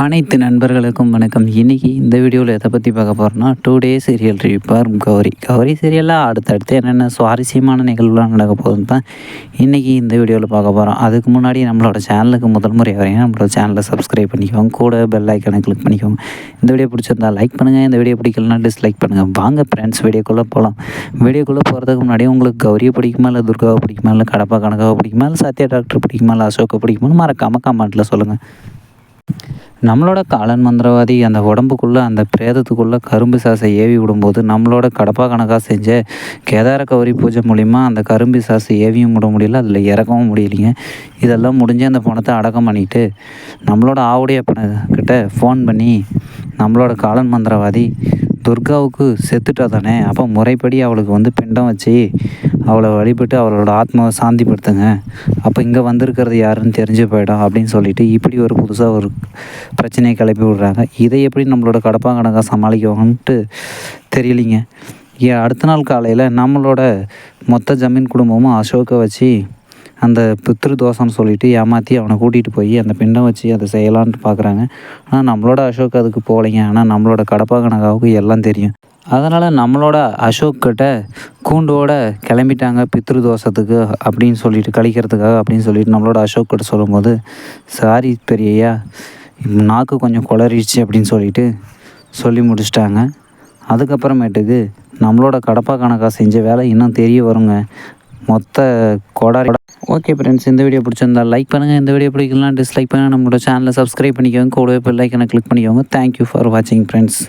அனைத்து நண்பர்களுக்கும் வணக்கம். இன்றைக்கி இந்த வீடியோவில் எதை பற்றி பார்க்க போகிறோம்னா today serial review Gowri. Gowri சீரியலில் அடுத்தடுத்து என்னென்ன சுவாரஸ்யமான நிகழ்வுலாம் நடக்க போகுதுன்னு தான் இன்றைக்கி இந்த வீடியோவில் பார்க்க போகிறோம் அதுக்கு முன்னாடி நம்மளோட சேனலுக்கு முதல் முறை வரையும் நம்மளோட சேனலை சப்ஸ்கிரைப் பண்ணிக்கோங்க. கூட பெல் ஐக்கனை கிளிக் பண்ணிக்கோங்க. இந்த வீடியோ பிடிச்சிருந்தா லைக் பண்ணுங்கள் இந்த வீடியோ பிடிக்கலனா டிஸ்லைக் பண்ணுங்கள் வாங்க ஃப்ரெண்ட்ஸ் வீடியோக்குள்ளே போகலாம் வீடியோக்குள்ளே போகிறதுக்கு முன்னாடி உங்களுக்கு கௌரியை பிடிக்குமா இல்லை துர்காவை பிடிக்குமா இல்லை கடப்பா கணக்காவை பிடிக்குமா இல்லை சத்யா டாக்டர் பிடிக்குமா இல்லை அசோக்கை பிடிக்குமா மறக்காமல் கமெண்ட்டில் சொல்லுங்கள் நம்மளோட காலன் மந்திரவாதி அந்த உடம்புக்குள்ளே அந்த பிரேதத்துக்குள்ளே கரும்பு சாசை ஏவி விடும்போது நம்மளோட கடப்பா கணக்காக செஞ்ச கேதார கௌரி பூஜை மூலிமா அந்த கரும்பு சாசை ஏவியும் விட முடியல அதில் இறக்கவும் முடியலைங்க. இதெல்லாம் முடிஞ்சு அந்த பணத்தை அடக்கம் பண்ணிவிட்டு நம்மளோட ஆவுடைய பணக்கிட்ட ஃபோன் பண்ணி நம்மளோட காலன் மந்திரவாதி துர்காவுக்கு செத்துட்டா தானே அப்போ முறைப்படி அவளுக்கு வந்து பிண்டம் வச்சு அவளை வழிபட்டு அவளோட ஆத்மாவை சாந்திப்படுத்துங்க. அப்போ இங்கே வந்திருக்கிறது யாருன்னு தெரிஞ்சு போயிடும் அப்படின்னு சொல்லிட்டு இப்படி ஒரு புதுசாக ஒரு பிரச்சனையை கிளப்பி விடுறாங்க. இதை எப்படி நம்மளோட கடப்பா சமாளிக்குவாங்கன்ட்டு தெரியலிங்க. ஏன் அடுத்த நாள் காலையில் நம்மளோட மொத்த ஜமீன் குடும்பமும் அசோக்கை வச்சு அந்த பித்ரு தோஷம்னு சொல்லிட்டு ஏமாற்றி அவனை கூட்டிகிட்டு போய் அந்த பிண்டம் வச்சு அதை செய்யலான்ட்டு பார்க்குறாங்க ஆனால் நம்மளோட அசோக் அதுக்கு போகலைங்க. ஆனால் நம்மளோட கடப்பா கணக்காவுக்கு எல்லாம் தெரியும். அதனால் நம்மளோட அசோக் கிட்ட கூண்டோட கிளம்பிட்டாங்க பித்ரு தோஷத்துக்கு அப்படின்னு சொல்லிட்டு கழிக்கிறதுக்காக அப்படின்னு சொல்லிட்டு நம்மளோட அசோக் கிட்ட சொல்லும்போது சாரி பெரியய்யா நாக்கு கொஞ்சம் குளறிடுச்சு அப்படின்னு சொல்லிட்டு சொல்லி முடிச்சிட்டாங்க. அதுக்கப்புறமேட்டுக்கு நம்மளோட கடப்பா கணக்காக செஞ்ச வேலை இன்னும் தெரிய வருங்க. மொத்த கொடாரி ஓகே ஃப்ரெண்ட்ஸ் இந்த வீடியோ பிடிச்சிருந்தா லைக் பண்ணுங்கள் இந்த வீடியோ பிடிக்கலாம் டிஸ்லைக் பண்ணுங்கள் நம்மளோட சேனலை சப்ஸ்கிரைப் பண்ணிக்கோங்க. கூடவே பெல் ஐக்கனை கிளிக் பண்ணிக்கோங்க. தேங்க்யூ ஃபார் வாட்சிங் ஃப்ரெண்ட்ஸ்